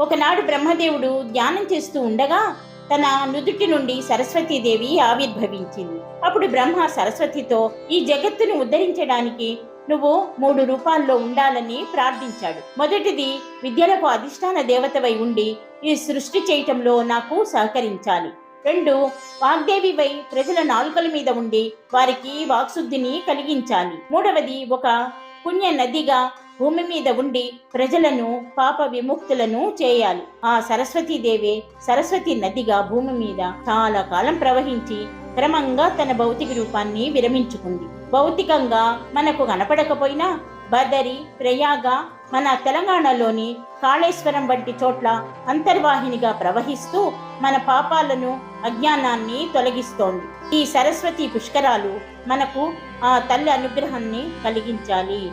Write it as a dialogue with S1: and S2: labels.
S1: ఒకనాడు బ్రహ్మదేవుడు ధ్యానం చేస్తూ ఉండగా తన నుదుటి నుండి సరస్వతీదేవి ఆవిర్భవించింది. అప్పుడు బ్రహ్మ సరస్వతితో ఈ జగత్తును ఉద్ధరించడానికి నువ్వు మూడు రూపాల్లో ఉండాలని ప్రార్థించాడు. మొదటిది విద్యలకు అధిష్టాన దేవతవై ఉండి ఈ సృష్టి చేయటంలో నాకు సహకరించాలి. రెండు వాగ్దేవివై ప్రజల నాలుకల మీద ఉండి వారికి వాక్శుద్ధిని కలిగించాలి. మూడవది ఒక పుణ్య నదిగా భూమి మీద ఉండి ప్రజలను పాప విముక్తులను చేయాలి. ఆ సరస్వతీదేవి సరస్వతి నదిగా భూమి మీద చాలా కాలం ప్రవహించి క్రమంగా తన భౌతిక రూపాన్ని విరమించుకుంది. భౌతికంగా మనకు కనపడకపోయినా బదరి ప్రయాగ మన తెలంగాణలోని కాళేశ్వరం వంటి చోట్ల అంతర్వాహినిగా ప్రవహిస్తూ మన పాపాలను అజ్ఞానాన్ని తొలగిస్తోంది. ఈ సరస్వతి పుష్కరాలు మనకు ఆ తల్లి అనుగ్రహాన్ని కలిగించాలి.